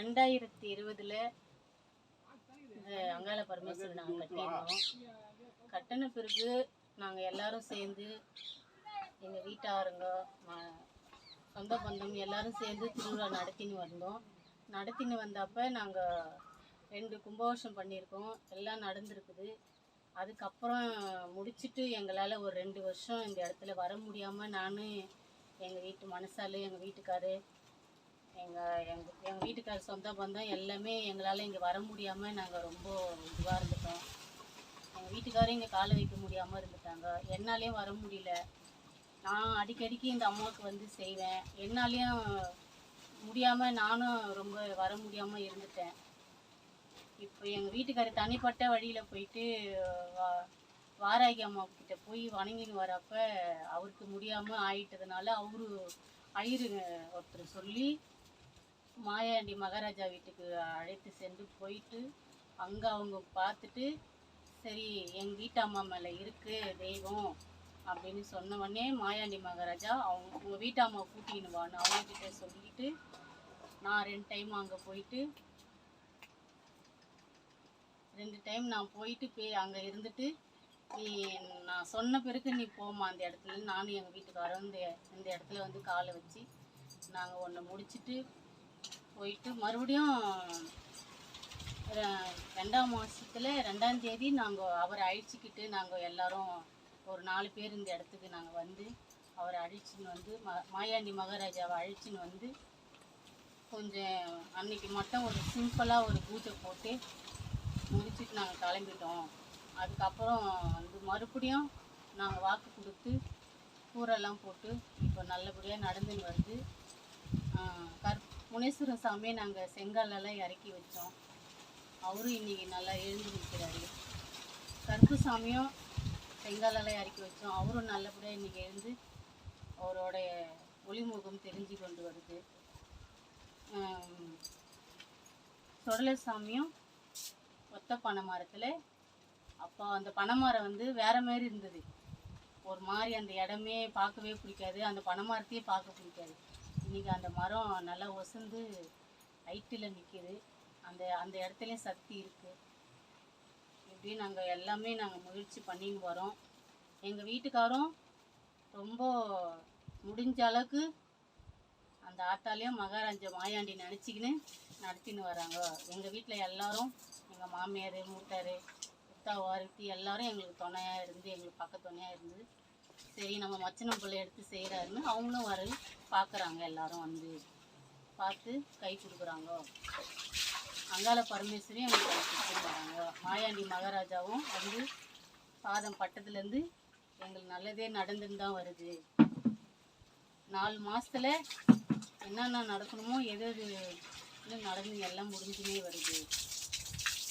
ரெண்டாயிரத்தி இருபதுல இந்த அங்காள பரமேஸ்வரர் நாங்கள் கட்டியிருந்தோம். கட்டின பிறகு நாங்கள் எல்லாரும் சேர்ந்து எங்கள் வீட்டாருங்க சொந்த பந்தம் எல்லாரும் சேர்ந்து திருவிழா நடத்தின்னு வந்தோம். நடத்தின்னு வந்தப்ப நாங்கள் ரெண்டு கும்பாபிஷம் பண்ணியிருக்கோம். எல்லாம் நடந்திருக்குது. அதுக்கப்புறம் முடிச்சுட்டு எங்களால் ஒரு ரெண்டு வருஷம் இந்த இடத்துல வர முடியாமல் நான் எங்கள் வீட்டு மனசாலு எங்கள் வீட்டுக்காரு எங்கள் எங்கள் எங்கள் வீட்டுக்கார சொந்த பந்தம் எல்லாமே எங்களால் இங்கே வர முடியாமல் நாங்கள் ரொம்ப இதுவாக இருந்துட்டோம். எங்கள் வீட்டுக்காரரும் இங்கே காலை வைக்க முடியாமல் இருந்துட்டாங்க. என்னாலேயும் வர முடியல. நான் அடிக்கடிக்கு இந்த அம்மாவுக்கு வந்து செய்வேன். என்னாலேயும் முடியாமல் நானும் ரொம்ப வர முடியாமல் இருந்துட்டேன். இப்போ எங்கள் வீட்டுக்காரர் தனிப்பட்ட வழியில் போயிட்டு வா- வாராகி அம்மா கிட்ட போய் வணங்கின்னு வரப்போ அவருக்கு முடியாமல் ஆயிட்டதுனால அவரு ஐயரு ஒருத்தர் சொல்லி மாயாண்டி மகாராஜா வீட்டுக்கு அழைத்து சென்று போயிட்டு அங்கே அவங்க பார்த்துட்டு சரி எங்கள் வீட்டு அம்மா மேலே இருக்குது தெய்வம் அப்படின்னு சொன்ன உடனே மாயாண்டி மகாராஜா அவங்க உங்கள் வீட்டு அம்மா கூட்டின்னு வான்னு அவங்ககிட்ட சொல்லிட்டு நான் ரெண்டு டைம் அங்கே போயிட்டு ரெண்டு டைம் நான் போயிட்டு போய் அங்கே இருந்துட்டு நீ நான் சொன்ன பிறகு நீ போம்மா அந்த இடத்துல. நானும் எங்கள் வீட்டுக்காரரும் இந்த இந்த இடத்துல வந்து காலை வச்சு நாங்கள் ஒன்று முடிச்சிட்டு போயிட்டு மறுபடியும் ரெண்டாம் மாதத்தில் ரெண்டாம் தேதி நாங்கள் அவரை அழிச்சிக்கிட்டு நாங்கள் எல்லாரும் ஒரு நாலு பேர் இந்த இடத்துக்கு நாங்கள் வந்து அவரை அழிச்சின்னு வந்து ம மாயாண்டி மகாராஜாவை அழிச்சின்னு வந்து கொஞ்சம் அன்னைக்கு மட்டும் ஒரு சிம்பிளாக ஒரு பூஜை போட்டு முடிச்சுட்டு நாங்கள் கிளம்பிட்டோம். அதுக்கப்புறம் வந்து மறுபடியும் நாங்கள் வாக்கு கொடுத்து கூரெல்லாம் போட்டு இப்போ நல்லபடியாக நடந்துன்னு வருது. கருப்பு முனேஸ்வர முனேஸ்வரன் சாமியை நாங்கள் செங்கல்லாம் இறக்கி வச்சோம். அவரும் இன்னைக்கு நல்லா எழுந்து நிற்கிறாரு கருப்பு சாமியும் செங்கல்லெல்லாம் இறக்கி வச்சோம். அவரும் நல்லபடியாக இன்றைக்கி எழுந்து அவரோடைய ஒளிமுகம் தெரிஞ்சு கொண்டு வருது. ஆம், சாமியும் ஒத்த பனை மரத்தில் அப்போ அந்த பனைமரம் வந்து வேற மாதிரி இருந்தது. ஒரு மாதிரி அந்த இடமே பார்க்கவே பிடிக்காது. அந்த பனைமரத்தையே பார்க்க பிடிக்காது. இன்றைக்கி அந்த மரம் நல்லா ஒசந்து ஹைட்டில் நிற்கிது அந்த அந்த இடத்துலையும் சக்தி இருக்குது இப்படி நாங்கள் எல்லாமே நாங்கள் முயற்சி பண்ணின்னு வரோம். எங்கள் வீட்டுக்காரும் ரொம்ப முடிஞ்ச அளவுக்கு அந்த ஆத்தாலையும் மகாராஜா மாயாண்டி நினச்சிக்கின்னு நடத்தின்னு வராங்க. எங்கள் வீட்டில் எல்லாரும் எங்கள் மாமியார் மூத்தார் முத்தா வாரத்தி எல்லாரும் எங்களுக்கு துணையாக இருந்து எங்களுக்கு பக்கத்துணையாக இருந்து சரி நம்ம மச்சனம் பிள்ளை எடுத்து செய்கிறாருன்னு அவங்களும் வர பார்க்குறாங்க எல்லாரும் வந்து. பார்த்து கை கொடுக்குறாங்க. அங்காள பரமேஸ்வரி அவங்க கை மாயாண்டி மகாராஜாவும் வந்து பாதம் பட்டத்துலேருந்து எங்களுக்கு நல்லதே நடந்துன்னு தான் வருது. நாலு மாதத்தில் என்னென்ன நடக்கணுமோ எது எது இன்னும் நடந்து எல்லாம் முடிஞ்சுமே வருது.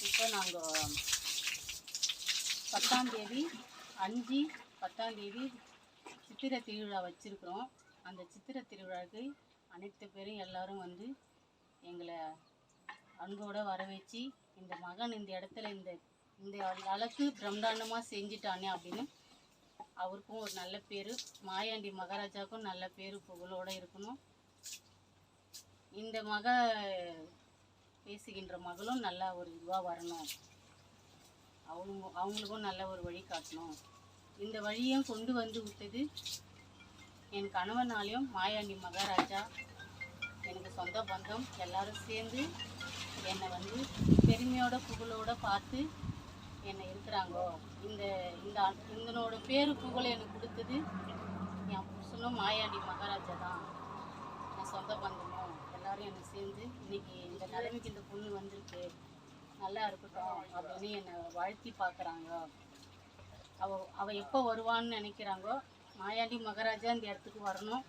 இப்போ நாங்கள் பத்தாம் தேதி அஞ்சு பத்தாம் தேதி சித்திரை திருவிழா வச்சுருக்குறோம். அந்த சித்திரை திருவிழாவுக்கு அனைத்து பேரும் எல்லாரும் வந்து எங்களை அன்போடு வரவேச்சு இந்த மகன் இந்த இடத்துல இந்த இந்த அளவுக்கு பிரம்மாண்டமாக செஞ்சிட்டானே அப்படின்னு அவருக்கும் ஒரு நல்ல பேர் மாயாண்டி மகாராஜாவுக்கும் நல்ல பேர் புகழோட இருக்கணும். இந்த மக பேசுகின்ற மகளும் நல்லா ஒரு இதுவாக வரணும். அவங்க அவங்களுக்கும் நல்ல ஒரு வழி காட்டணும். இந்த வழியும் கொண்டு வந்து விட்டது. என் கணவனாலையும் மாயாண்டி மகாராஜா எனக்கு சொந்த பந்தம் எல்லாரும் சேர்ந்து என்னை வந்து பெருமையோட புகழோட பார்த்து என்னை இருக்கிறாங்கோ. இந்த இந்த இதனோட பேரு புகழ் எனக்கு கொடுத்தது என் புருஷனும் மாயாண்டி மகாராஜா தான். என் சொந்த பந்தமும் எல்லாரும் என்னை சேர்ந்து இன்னைக்கு இந்த நிலைமைக்கு இந்த பொண்ணு வந்திருக்கு. நல்லா இருக்கட்டும் அப்படின்னு என்னை வாழ்த்தி பார்க்குறாங்க. அவ அவள் எப்போ வருவான்னு நினைக்கிறாங்கோ மாயாண்டி மகாராஜா இந்த இடத்துக்கு வரணும்.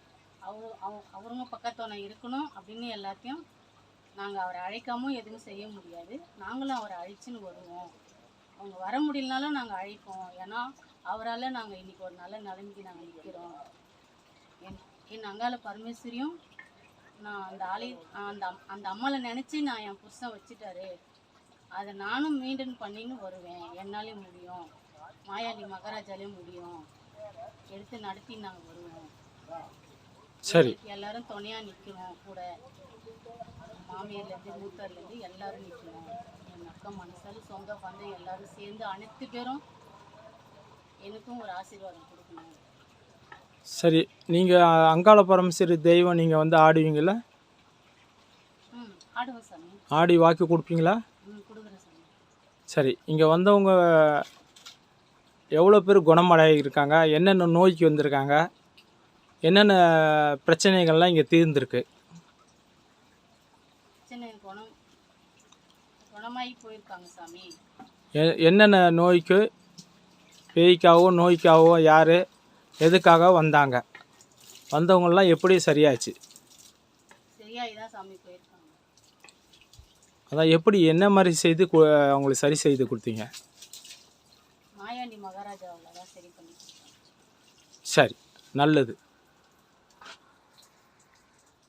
அவ அவ அவருங்க பக்கத்தோன இருக்கணும் அப்படின்னு எல்லாத்தையும் நாங்கள் அவரை அழைக்காமல் எதுவும் செய்ய முடியாது. நாங்களும் அவரை அழைச்சின்னு வருவோம். அவங்க வர முடியலனாலும் நாங்கள் அழைப்போம். ஏன்னா அவரால் நாங்கள் இன்றைக்கி ஒரு நல்ல நிலைமைக்கு நாங்கள் நிற்கிறோம் என் என் அங்காள பரமேஸ்வரியும் நான் அந்த ஆலய அந்த அந்த அம்மாவை நினச்சி நான் என் புருஷன் வச்சுட்டாரு. அதை நானும் மெயின்டைன் பண்ணின்னு வருவேன். என்னாலே முடியும். மாயாண்டி மகாராஜாலே முடியும். எடுத்து நடத்தி நாங்கள் வருவோம். சரி. எல்லாரும் துணையாக நிற்கணும் கூட. மாமியார்லேருந்து மூத்தார்லேருந்து எல்லாரும் நிற்கணும் என் அக்கா மனசாலும் சொந்த பந்தம் எல்லாரும் சேர்ந்து அனைத்து பேரும் எனக்கும் ஒரு ஆசீர்வாதம் கொடுக்கணும். சரி நீங்கள் அங்காள பரமேஸ்வரி தெய்வம் நீங்கள் வந்து ஆடுவீங்களா ஆடி வாக்கு கொடுப்பீங்களா? சரி இங்கே வந்தவங்க எவ்வளோ பேர் குணமடைய இருக்காங்க என்னென்ன நோய்க்கு வந்திருக்காங்க? என்னென்ன பிரச்சனைகள்லாம் இங்கே தீர்ந்துருக்கு? என்னென்ன நோய்க்கு பேய்க்காவோ நோய்க்காவோ யார் எதுக்காக வந்தாங்க? வந்தவங்கெல்லாம் எப்படி சரியாச்சு? அதான் எப்படி என்ன மாதிரி செய்து அவங்களுக்கு சரி செய்து கொடுத்தீங்க? மகாராஜாவில் தான் சரி பண்ணி சரி நல்லது.